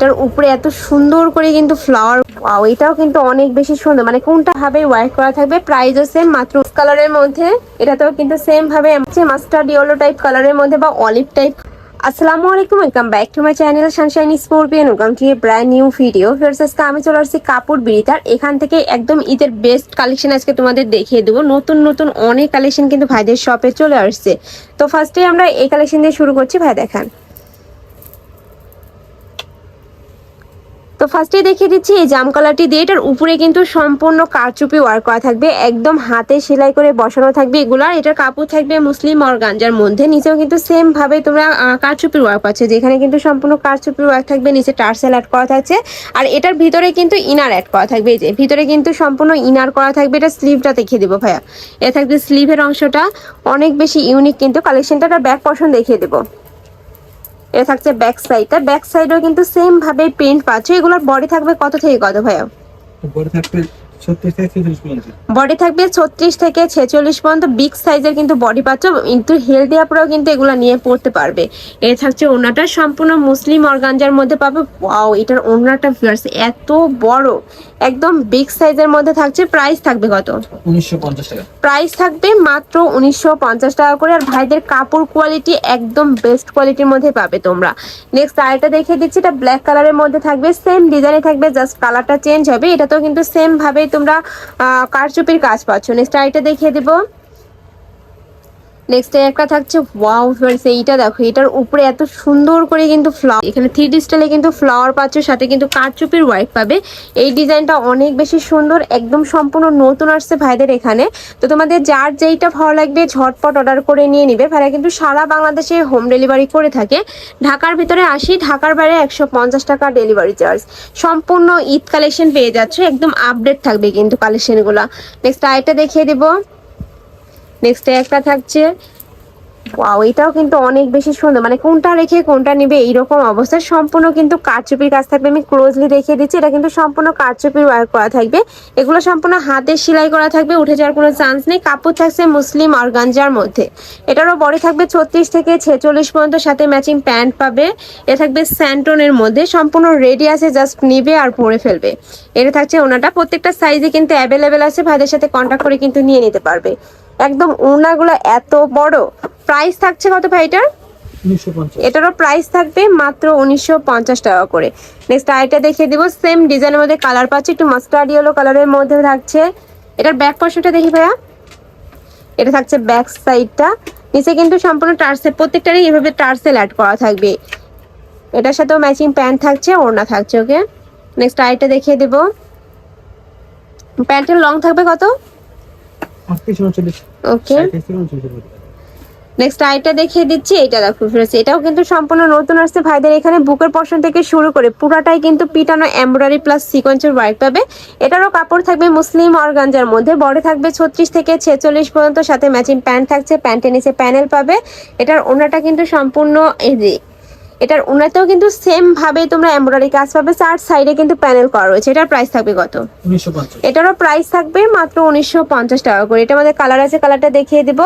এটার উপরে এত সুন্দর করে কিন্তু ফ্লাওয়ার ওয়াও এটাও কিন্তু অনেক বেশি সুন্দর। মানে কোনটা ভাবে ওয়ার্ক করা থাকবে প্রাইসও সেম মাত্র কালারের মধ্যে। এটাতেও কিন্তু সেম ভাবে মাস্টার্ড ইয়েলো টাইপ কালারের মধ্যে বা অলিভ টাইপ আসসালামু আলাইকুম welcome back to my channel sunshine scorpion welcome to a brand new video Farrar's আজকে আমি চলে আসছি কাপড় বিড়িতার এখান থেকে একদম ঈদের বেস্ট কালেকশন আজকে তোমাদের দেখিয়ে দেবো। নতুন নতুন অনেক কালেকশন কিন্তু ভাইদের শপে চলে আসছে। তো ফার্স্টে আমরা এই কালেকশন দিয়ে শুরু করছি। ভাই, দেখান। ফার্স্টে দেখিয়ে দিচ্ছি, এই জাম কালারটি দিয়ে এটার উপরে কিন্তু সম্পূর্ণ কারচুপি ওয়ার্ক করা থাকবে। একদম হাতে সেলাই করে বসানো থাকবে এগুলার এটার কাপড় থাকবে মুসলিম অর্গানজার মধ্যে। নিচেও কিন্তু সেম ভাবে তোমরা কারচুপির ওয়ার্ক পাচ্ছ। যেখানে কিন্তু সম্পূর্ণ কারচুপির ওয়ার্ক থাকবে, নিচে টার্সেল অ্যাড করা থাকছে। আর এটার ভিতরে কিন্তু ইনার অ্যাড করা থাকবে। এই যে, ভিতরে কিন্তু সম্পূর্ণ ইনার করা থাকবে। এটা স্লিভটা দেখিয়ে দেবো ভাইয়া। এ থাকবে স্লিভের অংশটা। অনেক বেশি ইউনিক কিন্তু। কালেকশনটা ব্যাক পশন দেখিয়ে দেবো। এটা থাকছে ব্যাক সাইডটা ব্যাক সাইডেও কিন্তু সেম ভাবে প্রিন্ট পাচ্ছে। এগুলোর বডি থাকবে কত থেকে কত ভাইয়া? বডি থাকবে বডি থাকবে ছত্রিশ থেকে ছেচল্লিশ পর্যন্ত। বিগ সাইজের কিন্তু বডি পাচ্ছ কিন্তু হেলদি আপুরাও কিন্তু এগুলো নিয়ে পড়তে পারবে। এ থাকছে ওনাটা সম্পূর্ণ মুসলিম অর্গানজার মধ্যে পাবে। ওয়াও এটার ওনাটা ভিউয়ার্স এত বড়। একদম বিগ সাইজের মধ্যে থাকছে। প্রাইস থাকবে কত? উনিশশো পঞ্চাশ টাকা। প্রাইস থাকবে মাত্র উনিশশো পঞ্চাশ টাকা করে। আর ভাইদের কাপড় কোয়ালিটি একদম বেস্ট কোয়ালিটির মধ্যে পাবে তোমরা। নেক্সট আরেকটা দেখিয়ে দিচ্ছি। এটা ব্ল্যাক কালারের মধ্যে থাকবে। সেম ডিজাইনে থাকবে জাস্ট কালারটা চেঞ্জ হবে। এটাতেও কিন্তু সেম ভাবে তোমরা কারচুপির কাজ পাচ্ছ। নেক্সট আইটা দেখিয়ে দেবো। নেক্সট একটা থাকছে ওয়াও ফ্রেন্ডস এইটা দেখো, এটার উপরে এত সুন্দর করে কিন্তু ফ্লাওয়ার এখানে থ্রি ডি স্টাইলে কিন্তু ফ্লাওয়ার পাচ্ছ, সাথে কিন্তু কারচুপির ওয়ার্ক পাবে। এই ডিজাইনটা অনেক বেশি সুন্দর, একদম সম্পূর্ণ নতুন আসছে ভাইদের এখানে। তো তোমাদের যার যেইটা ভালো লাগবে, ঝটপট অর্ডার করে নিয়ে নিবে। ভাইরা কিন্তু সারা বাংলাদেশে হোম ডেলিভারি করে থাকে। ঢাকার ভিতরে আসি, ঢাকার বাইরে একশো পঞ্চাশ টাকা ডেলিভারি চার্জ সম্পূর্ণ ঈদ কালেকশন পেয়ে যাচ্ছে, একদম আপডেট থাকবে কিন্তু কালেকশনগুলো নেক্সট আরেকটা দেখিয়ে দেবো। নেক্সট একটা থাকছে। ওয়াও এটাও কিন্তু অনেক বেশি সুন্দর। মানে কোনটা রেখে কোনটা নিবে, এইরকম অবস্থা। সম্পূর্ণ কিন্তু কারচুপির কাজ থাকবে। আমি ক্লোজলি দেখিয়ে দিচ্ছি। এটা কিন্তু সম্পূর্ণ কারচুপির ওয়ার্ক করা থাকবে। এগুলো সম্পূর্ণ হাতে সেলাই করা থাকবে। উঠে যাওয়ার কোনো চান্স নেই। কাপড় থাকছে মুসলিম অর্গানজার মধ্যে। এটারও বডি থাকবে ছত্রিশ থেকে ছেচল্লিশ পর্যন্ত। সাথে ম্যাচিং প্যান্ট পাবে। এ থাকবে স্যান্টনের মধ্যে। সম্পূর্ণ রেডি আছে জাস্ট নিবে আর পরে ফেলবে। এটা থাকছে ওনাটা। প্রত্যেকটা সাইজে কিন্তু অ্যাভেলেবেল আছে। ভাইদের সাথে কন্ট্যাক্ট করে কিন্তু নিয়ে নিতে পারবে। একদম ওনাগুলো এত বড়। প্রাইস থাকছে কত ভাই এটার? এটারও প্রাইস থাকবে মাত্র উনিশশো পঞ্চাশ টাকা করে। নেক্সট আরেকটা দেখিয়ে দিব সেম ডিজাইনের মধ্যে কালার পাচ্ছি একটু মাস্টার্ড ইয়েলো কালারের মধ্যে থাকছে। এটার ব্যাক পশনটা দেখি ভাইয়া। এটা থাকছে ব্যাক সাইডটা নিচে কিন্তু সম্পূর্ণ টার্সেল প্রত্যেকটারই এভাবে টার্সেল অ্যাড করা থাকবে। এটার সাথেও ম্যাচিং প্যান্ট থাকছে ওড়না থাকছে ওকে নেক্সট আরেকটা দেখিয়ে দেব। প্যান্টের লং থাকবে কত? ওকে নেক্সট আইটা দেখিয়ে দিচ্ছি এটা দেখো ফ্রেন্ডস এটাও কিন্তু সম্পূর্ণ নতুন আসছে। ভাইদের এখানে বুকের পশন থেকে শুরু করে পুরাটাই কিন্তু পিটানো এমব্রয়ডারি প্লাস সিকোয়েন্সের ওয়ার্ক পাবে। এটারও কাপড় থাকবে মুসলিম অর্গানজার মধ্যে। বডি থাকবে ছত্রিশ থেকে ছেচল্লিশ পর্যন্ত সাথে ম্যাচিং প্যান্ট থাকছে প্যান্টের নিচে প্যানেল পাবে। এটার ওনাটা কিন্তু সম্পূর্ণ এই এটার উনাতেও কিন্তু সেম ভাবে তোমরা এমব্রয়ডারি কাজ পাবে চার সাইডে কিন্তু প্যানেল করা রয়েছে। এটার প্রাইস থাকবে কত? এটারও প্রাইস থাকবে মাত্র উনিশশো পঞ্চাশ টাকা করে। এটা আমাদের কালার আছে কালারটা দেখিয়ে দিব।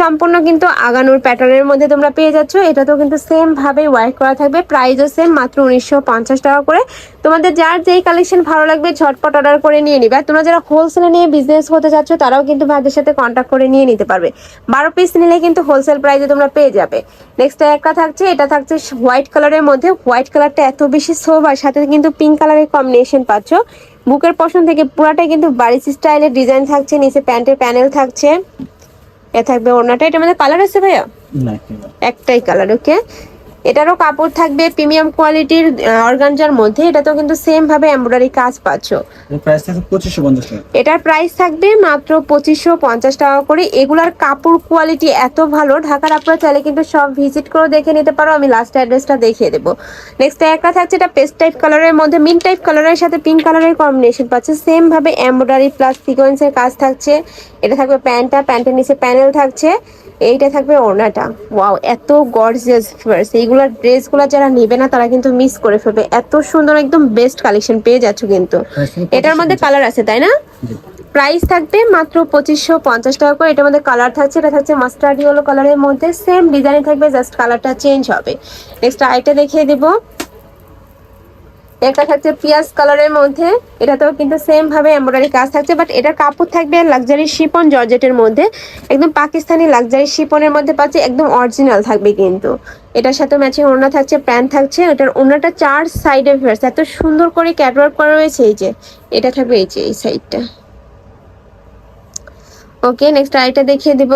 সম্পূর্ণ কিন্তু আগানোর প্যাটার্নের মধ্যে তোমরা পেয়ে যাচ্ছ। এটাতেও কিন্তু সেম ভাবে ওয়ার্ক করা থাকবে। প্রাইসও সেম মাত্র উনিশশো পঞ্চাশ টাকা করে। তোমাদের যার যেই কালেকশন ভালো লাগবে ঝটপট অর্ডার করে নিয়ে নিবে। আর তোমরা যারা হোলসেলে নিয়ে বিজনেস করতে চাচ্ছ তারাও কিন্তু ভাইদের সাথে কন্ট্যাক্ট করে নিয়ে নিতে পারবে। বারো পিস নিলে কিন্তু হোলসেল প্রাইসে তোমরা পেয়ে যাবে। নেক্সট একটা থাকছে এটা থাকছে হোয়াইট কালারের মধ্যে। হোয়াইট কালারটা এত বেশি সোভ আর সাথে কিন্তু পিঙ্ক কালারের কম্বিনেশন পাচ্ছ। বুকের পশন থেকে পুরাটাই কিন্তু বারিশ স্টাইলের ডিজাইন থাকছে নিচে প্যান্টের প্যানেল থাকছে। এ থাকবে ওড়নাটা এটা মধ্যে কালার আছে ভাইয়া? না একটাই কালার ওকে এটারও কাপড় থাকবে প্রিমিয়াম কোয়ালিটির অর্গানজার মধ্যে। এটাতেও কিন্তু সেম ভাবে এমব্রয়ডারি কাজ পাচ্ছ। এটার প্রাইস থাকবে মাত্র পঁচিশশো পঞ্চাশ টাকা করে। এগুলার কাপড় কোয়ালিটি এত ভালো ঢাকার আপনারা চাইলে কিন্তু সব ভিজিট করে দেখে নিতে পারো। আমি লাস্ট অ্যাড্রেসটা দেখিয়ে দেবো। নেক্সট একটা থাকছে এটা পেস্ট টাইপ কালারের মধ্যে। মিন টাইপ কালারের সাথে পিঙ্ক কালারের কম্বিনেশন পাচ্ছে। সেম ভাবে এমব্রয়ডারি প্লাস সিকোয়েন্সের কাজ থাকছে। এটা থাকবে প্যান্টটা প্যান্টের নিচে প্যানেল থাকছে। এইটা থাকবে ওড়নাটা। ওয়াও এত গর্জিয়াস ফিভার্স এইগুলোর ড্রেসগুলো যারা নেবে না তারা কিন্তু মিস করে ফেলবে। এত সুন্দর একদম বেস্ট কালেকশন পেয়ে যাচ্ছ কিন্তু। এটার মধ্যে কালার আছে তাই না? প্রাইস থাকবে মাত্র পঁচিশশো পঞ্চাশ টাকা করে। এটার মধ্যে কালার থাকছে এটা থাকছে মাস্টার্ড ইয়েলো কালারের মধ্যে। সেম ডিজাইন থাকবে জাস্ট কালারটা চেঞ্জ হবে। নেক্সট আইটা দেখিয়ে দেবো। একটা থাকছে পিয়াজ কালারের মধ্যে, এটাতেও কিন্তু সেম ভাবে এমব্রয়ডারি কাজ থাকছে বাট এটার কাপড় থাকবে লাক্সারি শিপন জর্জেটের মধ্যে। একদম পাকিস্তানি লাক্সারি শিপনের মধ্যে পাচ্ছে, একদম অরিজিনাল থাকবে কিন্তু। এটার সাথে ম্যাচিং ওড়না থাকছে, প্যান্ট থাকছে, এটার ওড়নাটা চার সাইডে ফেরছে এত সুন্দর করে ক্যাটওয়ার্ক করা রয়েছে এই যে, এটা থাকবে এই যে, এই সাইডটা ওকে নেক্সট আইটা দেখিয়ে দিব।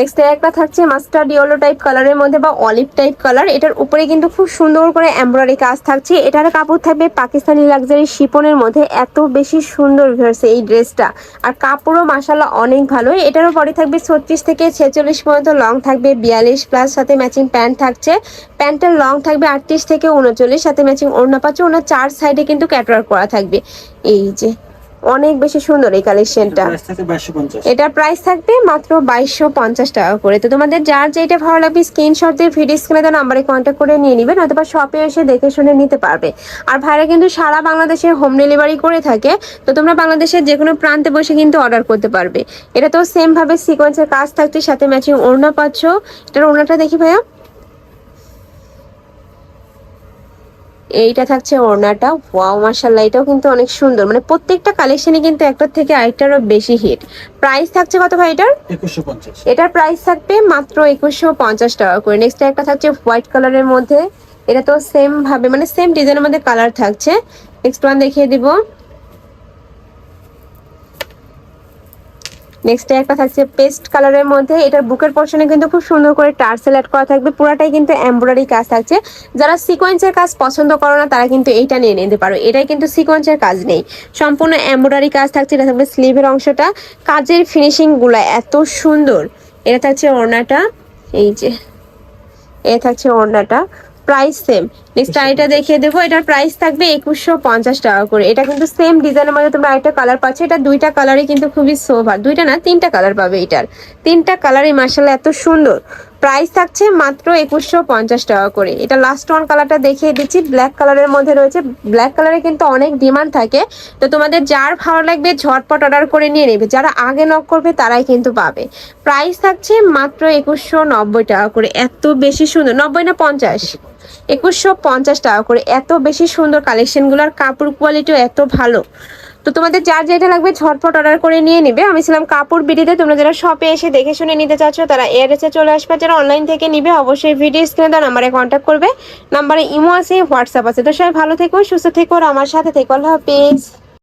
নেক্সট একটা থাকছে মাস্টার্ড ইয়েলো টাইপ কালারের মধ্যে বা অলিভ টাইপ কালার এটার উপরে কিন্তু খুব সুন্দর করে এমব্রয়ডারি কাজ থাকছে। এটার কাপড় থাকবে পাকিস্তানি লাক্সারি শিপনের মধ্যে। এত বেশি সুন্দর ভিউয়ার্স এই ড্রেসটা আর কাপড়ও মাসাল্লাহ অনেক ভালো এটারও পরে থাকবে ছত্রিশ থেকে ছেচল্লিশ পর্যন্ত লং থাকবে, বিয়াল্লিশ প্লাস সাথে ম্যাচিং প্যান্ট থাকছে। প্যান্টের লং থাকবে আটত্রিশ থেকে উনচল্লিশ, সাথে ম্যাচিং ওড়না পাচ্ছে ওনার চার সাইডে কিন্তু ক্যাটওয়ার্ক করা থাকবে। এই যে অনেক বেশি সুন্দর এই কালেকশনটা। এটার প্রাইস থাকবে মাত্র বাইশশো পঞ্চাশ টাকা করে। তো তোমাদের যার যেটা ভালো লাগবে স্ক্রিনশট দিয়ে ভিডিও স্ক্রিনে দেওয়া নাম্বারে কন্ট্যাক্ট করে নিয়ে নেবেন অথবা শপে এসে দেখে শুনে নিতে পারবে। আর ভাইরা কিন্তু সারা বাংলাদেশে হোম ডেলিভারি করে থাকে তো তোমরা বাংলাদেশের যে কোনো প্রান্তে বসে কিন্তু অর্ডার করতে পারবে। এটা তো সেম ভাবে সিকোয়েন্সের কাজ থাকছে সাথে ম্যাচিং ওড়না পাচ্ছ। এটার ওড়নাটা দেখি ভাইয়া। এইটা থাকছে ওড়নাটা। ওয়া মার্শাল্লাহ এটাও কিন্তু অনেক সুন্দর। মানে প্রত্যেকটা কালেকশনে কিন্তু একটার থেকে আরেকটারও বেশি হিট প্রাইস থাকছে কত ভাই এটার? এটার প্রাইস থাকবে মাত্র একুশশো পঞ্চাশ টাকা করে। নেক্সট একটা থাকছে হোয়াইট কালারের মধ্যে। এটা তো সেম ভাবে মানে সেম ডিজাইনের মধ্যে কালার থাকছে। নেক্সট ওয়ান দেখিয়ে দিব। নেক্সট একটা থাকছে পেস্ট কালারের মধ্যে। এটার বুকের পোর্শনে কিন্তু খুব সুন্দর করে টার্সেল অ্যাড করা থাকবে। পুরাটাই কিন্তু এমব্রয়ডারি কাজ থাকছে। যারা সিকোয়েন্সের কাজ পছন্দ করো না, তারা কিন্তু এইটা নিয়ে নিতে পারো। এটাই কিন্তু সিকোয়েন্সের কাজ নেই। সম্পূর্ণ এমব্রয়ডারি কাজ থাকছে। এটা থাকবে স্লিভের অংশটা। কাজের ফিনিশিংগুলা এত সুন্দর। এটা থাকছে ওড়নাটা। এই যে, এ থাকছে ওড়নাটা। প্রাইস সেম নেক্সট আইটা দেখিয়ে দেবো। এটার প্রাইস থাকবে একুশশো পঞ্চাশ টাকা করে। এটা কিন্তু সেম ডিজাইনের মধ্যে তোমরা আরেকটা কালার পাচ্ছ। এটা দুইটা কালারই কিন্তু খুবই সোভার দুইটা না তিনটা কালার পাবে এটার। তিনটা কালারই মার্শাল্লাহ এত সুন্দর। প্রাইস থাকছে মাত্র একুশশো পঞ্চাশ টাকা করে। এটা লাস্ট ওয়ান কালারটা দেখিয়ে দিচ্ছি। ব্ল্যাক কালারের মধ্যে রয়েছে। ব্ল্যাক কালারে কিন্তু অনেক ডিমান্ড থাকে। তো তোমাদের যার ভালো লাগবে ঝটপট অর্ডার করে নিয়ে নেবে। যারা আগে নক করবে, তারাই কিন্তু পাবে। প্রাইস থাকছে মাত্র একুশশো নব্বই টাকা করে। এত বেশি সুন্দর। নব্বই না পঞ্চাশ? একুশশো পঞ্চাশ টাকা করে। এত বেশি সুন্দর কালেকশনগুলোর কাপড় কোয়ালিটিও এত ভালো। তো তোমাদের যার যেটা লাগবে ঝটপট অর্ডার করে নিয়ে নিবে। আমি ছিলাম কাপড় বিডিতে, তোমরা যারা শপে এসে দেখে শুনে নিতে চাচ্ছ, তারা এর এসে চলে আসবে। যারা অনলাইন থেকে নিবে, অবশ্যই ভিডিও স্ক্রিনে দেওয়া নাম্বারে কন্ট্যাক্ট করবে। নাম্বারে ইমো আছে হোয়াটসঅ্যাপ আছে। তো সবাই ভালো থেকো, সুস্থ থেকো, আর আমার সাথে থেকো। আল্লাহ হাফিজ।